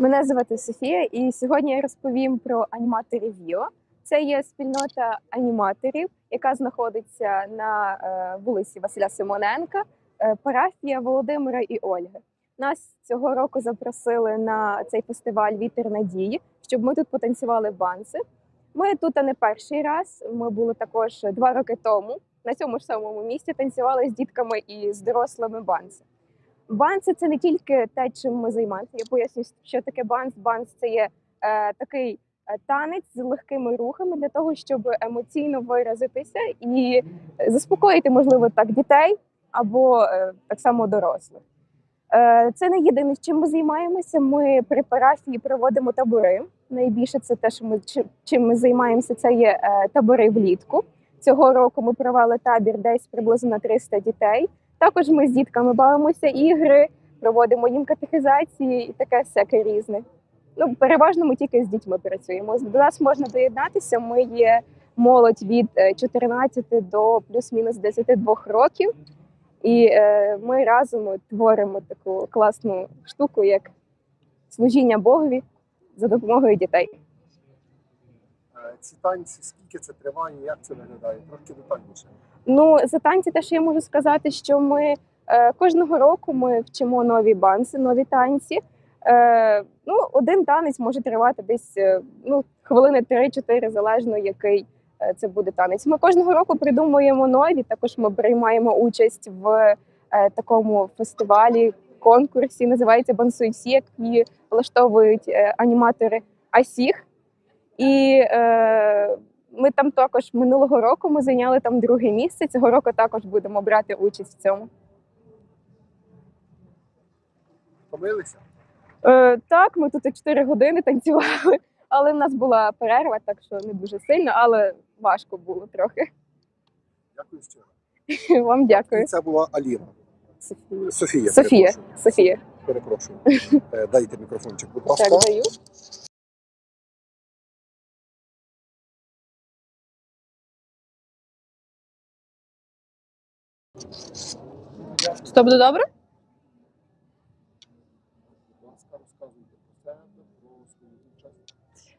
Мене звати Софія, і сьогодні я розповім про аніматорів Віо. Це є спільнота аніматорів, яка знаходиться на е, вулиці Василя Симоненка, е, парафія Володимира і Ольги. Нас цього року запросили на цей фестиваль Вітер надії, щоб ми тут потанцювали банси. Ми тут не перший раз. Ми були також два роки тому на цьому ж самому місці. Танцювали з дітками і з дорослими банси. Банси це не тільки те, чим ми займаємося. Я поясню, що таке банс. Банс це є е, такий е, танець з легкими рухами для того, щоб емоційно виразитися і заспокоїти, можливо, так дітей або е, так само дорослих. Е, це не єдине, чим ми займаємося. Ми при парафії проводимо табори. Найбільше це те, що ми чим, ми займаємося, це є е, табори влітку. Цього року ми провели табір десь приблизно на 300 дітей. Також ми з дітками бавимося ігри, проводимо їм катехізації і таке всяке різне. Ну, переважно ми тільки з дітьми працюємо. До нас можна доєднатися. Ми є молодь від е, 14 до плюс-мінус 22 років, і е, ми разом творимо таку класну штуку, як служіння Богові за допомогою дітей. Е, Ці танці, скільки це триває, як це виглядає? Трошки детальніше. Ну, за танці, те, що я можу сказати, що ми е, кожного року ми вчимо нові банси, нові танці. Е, ну, один танець може тривати десь е, ну, хвилини 3-4, залежно який е, це буде танець. Ми кожного року придумуємо нові. Також ми приймаємо участь в е, такому фестивалі, конкурсі, називається Бансуй всі, які влаштовують е, аніматори АСІХ. І е, ми там також минулого року ми зайняли там друге місце. Цього року також будемо брати участь в цьому. Втомилися? Е, так, ми тут 4 години танцювали, але в нас була перерва, так що не дуже сильно, але важко було трохи. Дякую щиро. Вам дякую. Це була Аліна. Софія. Софія. Софія. перепрошую. Софія. Перепрошую. Е, Дайте мікрофончик, будь ласка. Так, даю. Про свою участь.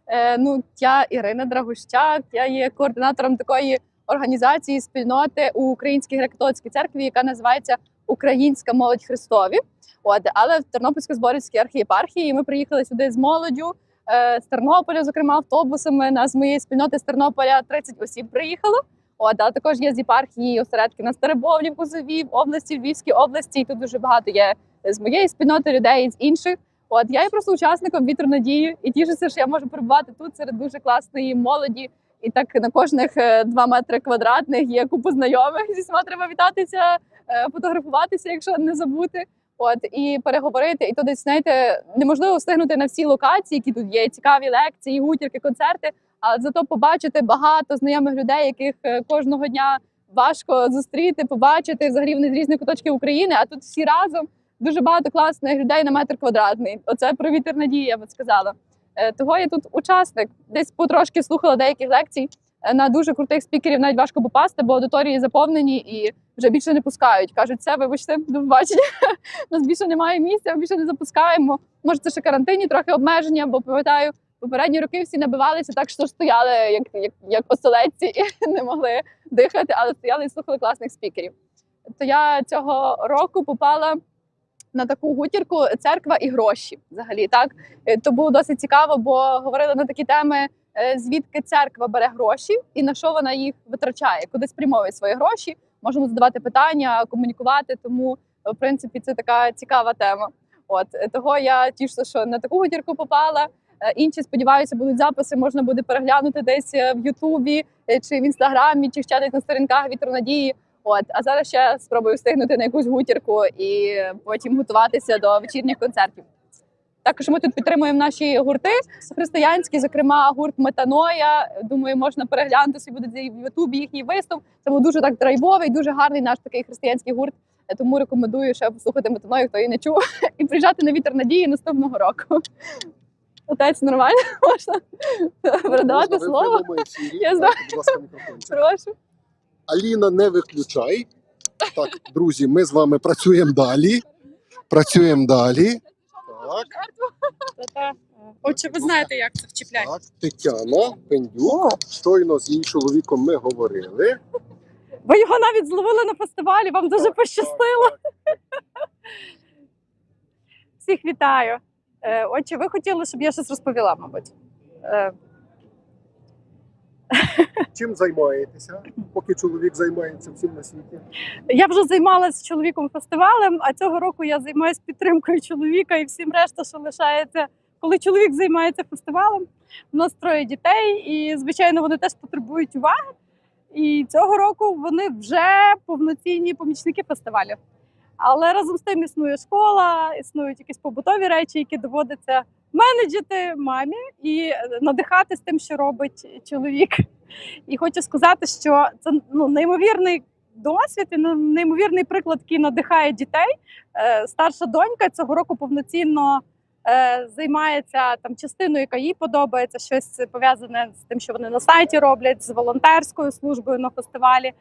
Е, ну, я Ірина Драгущак, я є координатором такої організації спільноти у Українській греко-католицькій церкві, яка називається Українська молодь Христові. От, але в Тернопільсько-Зборівській архієпархії ми приїхали сюди з молоддю. е, З Тернополя, зокрема, автобусами. Нас з моєї спільноти з Тернополя 30 осіб приїхало. От, але також є з єпархії осередки на Старебовлі, в Кузові, в області, Львівській області. І тут дуже багато є з моєї спільноти людей, з інших. От я є просто учасником вітру надії і тішуся, що я можу перебувати тут серед дуже класної молоді. І так на кожних е, два метри квадратних є купу знайомих. Зі всіма треба вітатися, е, фотографуватися, якщо не забути. От і переговорити. І то десь знаєте, неможливо встигнути на всі локації, які тут є. Цікаві лекції, гутірки, концерти. Але зато побачити багато знайомих людей, яких е, кожного дня важко зустріти, побачити взагалі вони з різних куточків України. А тут всі разом дуже багато класних людей на метр квадратний. Оце про вітер надії, я би сказала. Е, Того я тут учасник. Десь потрошки слухала деяких лекцій. Е, На дуже крутих спікерів навіть важко попасти, бо аудиторії заповнені і вже більше не пускають. Кажуть, все, вибачте, до побачення. Нас більше немає місця, більше не запускаємо. Може, це ще карантинні трохи обмеження, бо пам'ятаю, попередні роки всі набивалися так, що стояли як, як, як оселедці і не могли дихати, але стояли і слухали класних спікерів. То я цього року попала на таку гутірку церква і гроші. Взагалі, так Е, то було досить цікаво, бо говорили на такі теми, е, звідки церква бере гроші і на що вона їх витрачає, куди спрямовує свої гроші. Можемо задавати питання, комунікувати. Тому, в принципі, це така цікава тема. От е, того я тішуся, що на таку гутірку попала. Е, Інші сподіваюся, будуть записи, можна буде переглянути десь е, в Ютубі е, чи в інстаграмі, чи десь на сторінках вітру надії. От а зараз ще спробую встигнути на якусь гутірку і потім готуватися до вечірніх концертів. Також ми тут підтримуємо наші гурти християнські, зокрема гурт Метаноя. Думаю, можна переглянути собі буде в Ютубі їхній виступ. Це був дуже так драйвовий, дуже гарний наш такий християнський гурт. Тому рекомендую ще послухати Метаною, хто її не чув, і приїжджати на вітер надії наступного року. Отець нормально можна передавати слово. Я знаю. Будь ласка, мікрофончик. Прошу. Аліна, не виключай. Так, друзі, ми з вами працюємо далі. Працюємо далі. Так. Та-та. Отже, ви знаєте, як це вчіпляє. так, Тетяна Пендюк. Щойно з її чоловіком ми говорили. Ви його навіть зловили на фестивалі, вам дуже Так, пощастило. так, так. Всіх вітаю. Е, Отже, ви хотіли, щоб я щось розповіла, мабуть. Е, Чим займаєтеся, поки чоловік займається всім на світі? Я вже займалася з чоловіком фестивалем, а цього року я займаюся підтримкою чоловіка і всім решта, що лишається, коли чоловік займається фестивалем. У нас троє дітей, і звичайно вони теж потребують уваги. І цього року вони вже повноцінні помічники фестивалю. Але разом з тим існує школа, існують якісь побутові речі, які доводиться менеджити мамі і надихатись тим, що робить чоловік. І хочу сказати, що це ну, неймовірний досвід і ну, неймовірний приклад, який надихає дітей. Е, старша донька цього року повноцінно е, займається там частиною, яка їй подобається, щось пов'язане з тим, що вони на сайті роблять, з волонтерською службою на фестивалі.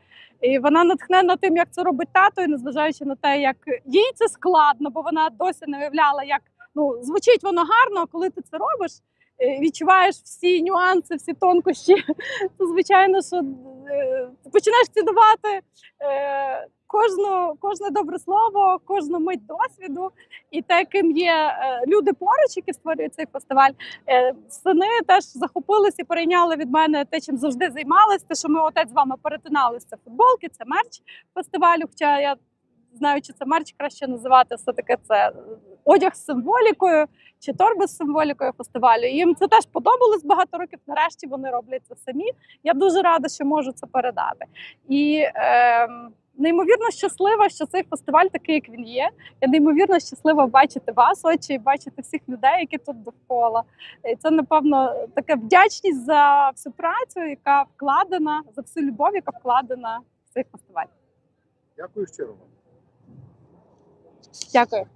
І вона натхнена тим, як це робить тато, і незважаючи на те, як їй це складно, бо вона досі не уявляла, як ну звучить воно гарно, а коли ти це робиш. е, Відчуваєш всі нюанси, всі тонкощі, то звичайно, що е, починаєш цінувати кожну, кожне добре слово, кожну мить досвіду, і те, ким є е, люди поруч, які створюють цей фестиваль. Е, сини теж захопилися і перейняли від мене те, чим завжди займалися. Те, що ми отець з вами перетиналися, це футболки, це мерч фестивалю. Хоча я знаю, чи це мерч краще називати, все таки це одяг з символікою чи торби з символікою фестивалю. Їм це теж подобалось багато років. Нарешті вони роблять це самі. Я дуже рада, що можу це передати. І е, неймовірно щаслива, що цей фестиваль такий, як він є. Я неймовірно щаслива бачити вас, очі, і бачити всіх людей, які тут довкола. І це напевно така вдячність за всю працю, яка вкладена, за всю любов, яка вкладена в цей фестиваль. Дякую щиро вам. Дякую.